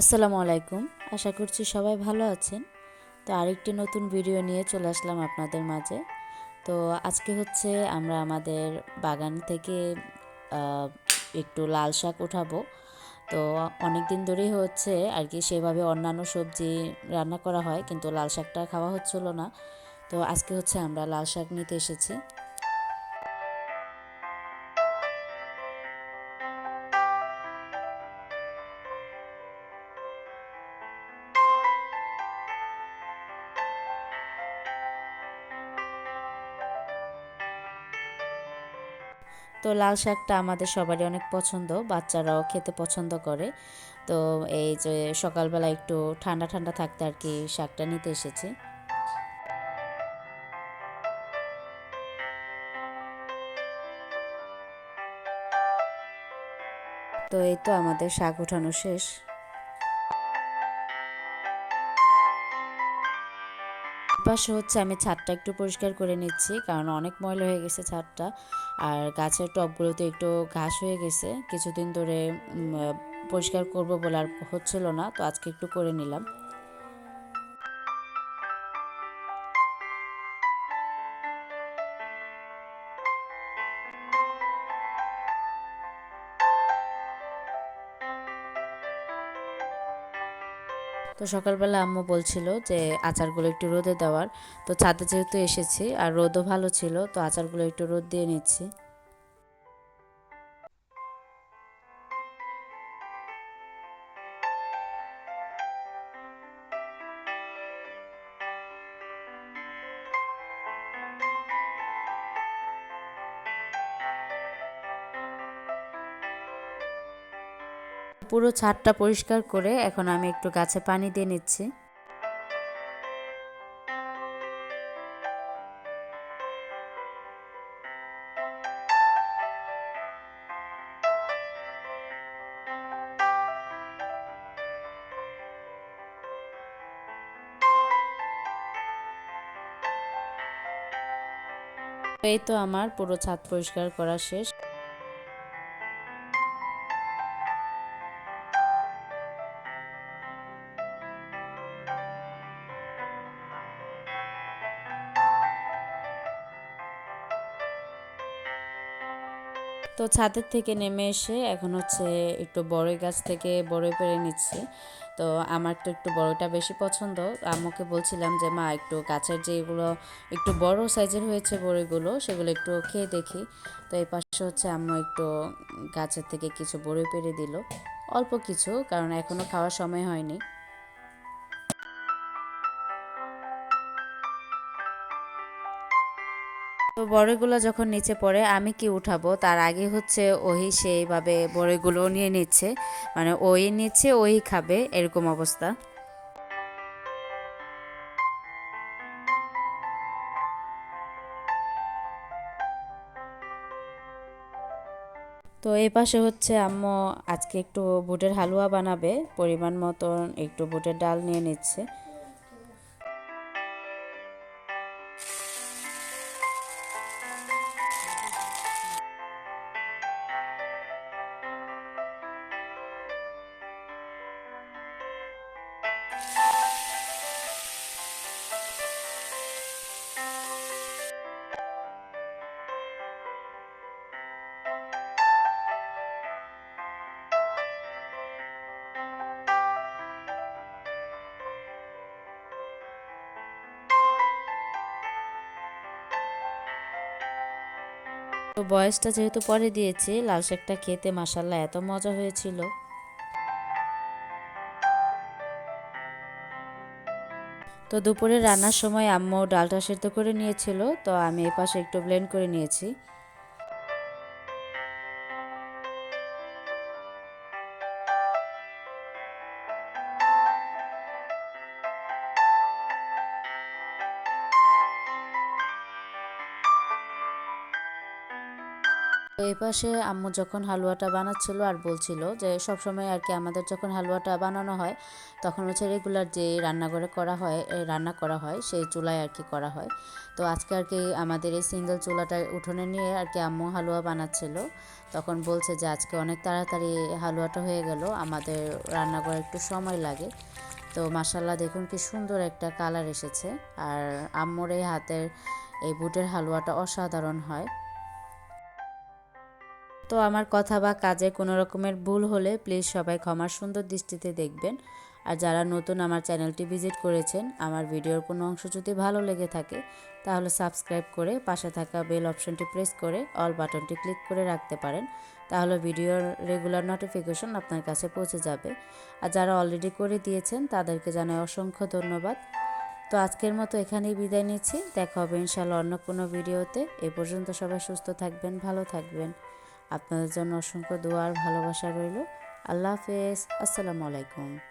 আসসালামু আলাইকুম। আশা করছি সবাই ভালো আছেন। তো আরেকটি নতুন ভিডিও নিয়ে চলে আসলাম আপনাদের মাঝে। তো আজকে হচ্ছে আমরা আমাদের বাগান থেকে একটু লাল শাক উঠাবো। তো অনেক দিন ধরেই হচ্ছে আর কি সেভাবে অন্যান্য সবজি রান্না করা হয়, কিন্তু লাল শাকটা খাওয়া হচ্ছিল না। তো আজকে হচ্ছে আমরা লাল শাক নিতে এসেছি। তো লাল শাকটা আমাদের সবারই অনেক পছন্দ, বাচ্চারাও খেতে পছন্দ করে। তো এই যে সকালবেলা একটু ঠান্ডা ঠান্ডা থাকতে আর কি শাকটা নিতে এসেছি। তো এই তো আমাদের শাক উঠানো শেষ। পাশে হচ্ছে আমি ছাদটা একটু পরিষ্কার করে নিচ্ছি, কারণ অনেক ময়লা হয়ে গেছে ছাদটা। আর গাছের টবগুলোতে একটু ঘাস হয়ে গেছে, কিছুদিন ধরে পরিষ্কার করব বলে আর হচ্ছিল না, তো আজকে একটু করে নিলাম। তো সকালবেলা আম্মু বলছিল যে আচারগুলো একটু রোদে দেওয়ার। তো ছাদে যেহেতু এসেছি আর রোদও ভালো ছিল, তো আচারগুলো একটু রোদ দিয়ে নিচ্ছি। পুরো ছাদটা পরিষ্কার করে এখন আমি একটু গাছে পানি দিয়ে নিচ্ছি। এই তো আমার পুরো ছাদ পরিষ্কার করা শেষ। তো ছাদের থেকে নেমে এসে এখন হচ্ছে একটু বড়ই গাছ থেকে বড়ই পেরে নিচ্ছি। তো আমার তো একটু বড়টা বেশি পছন্দ। আম্মুকে বলছিলাম যে, মা, একটু গাছের যেগুলো একটু বড় সাইজের হয়েছে বড়ইগুলো সেগুলো একটু খেয়ে দেখি। তো এই পাশে হচ্ছে আম্মু একটু গাছের থেকে কিছু বড়ই পেরে দিল। অল্প কিছু, কারণ এখনও খাওয়ার সময় হয়নি। তো বড়ইগুলো যখন নিচে পড়ে, আমি কি উঠাবো? তার আগে হচ্ছে ওই সেইভাবে বড়ইগুলো নিয়ে নিচ্ছে। মানে ওই নিচ্ছে, ওই খাবে, এরকম অবস্থা। তো এই পাশে হচ্ছে আম্মু আজকে একটু বুটের হালুয়া বানাবে, পরিমাণ মতন একটু বুটের ডাল নিয়ে নিচ্ছে। তো বয়সটা যেহেতু পরে দিয়েছে, লাল শাকটা খেতে মাসাল্লাহ এত মজা হয়েছিল। তো দুপুরে রান্নার সময় আম্মু ডালটা সেদ্ধ করে নিয়েছিল, তো আমি এপাশে পাশে একটু ব্লেন্ড করে নিয়েছি। এই পাশে আম্মু যখন হালুয়াটা বানাচ্ছিল আর বলছিল যে সব সময় আর কি আমাদের যখন হালুয়াটা বানানো হয়, তখন হচ্ছে রেগুলার যে রান্নাঘরে করা হয় রান্না করা হয়, সেই চুলায় আর কি করা হয়। তো আজকে আর কি আমাদের এই সিঙ্গেল চুলাটা উঠোনে নিয়ে আর কি আম্মু হালুয়া বানাচ্ছিল। তখন বলছে যে আজকে অনেক তাড়াতাড়ি হালুয়াটা হয়ে গেল, আমাদের রান্নাঘরে একটু সময় লাগে। তো মাসাল্লাহ দেখুন কি সুন্দর একটা কালার এসেছে। আর আম্মুর এই হাতের এই বুটের হালুয়াটা অসাধারণ হয়। তো আমার কথা বা কাজে কোনো রকমের ভুল হলে প্লিজ সবাই ক্ষমার সুন্দর দৃষ্টিতে দেখবেন। আর যারা নতুন আমার চ্যানেলটি ভিজিট করেছেন, আমার ভিডিওর কোনো অংশ যদি ভালো লেগে থাকে, তাহলে সাবস্ক্রাইব করে পাশে থাকা বেল অপশনটি প্রেস করে অল বাটনটি ক্লিক করে রাখতে পারেন, তাহলে ভিডিওর রেগুলার নোটিফিকেশন আপনার কাছে পৌঁছে যাবে। আর যারা অলরেডি করে দিয়েছেন, তাদেরকে জানাই অসংখ্য ধন্যবাদ। তো আজকের মতো এখানেই বিদায় নিচ্ছি। দেখা হবে ইনশাল্লাহ অন্য কোনো ভিডিওতে। এ পর্যন্ত সবাই সুস্থ থাকবেন, ভালো থাকবেন। আপনাদের জন্য অসংখ্য দোয়ার ভালোবাসা রইল। আল্লাহ হাফেজ। আসসালামু আলাইকুম।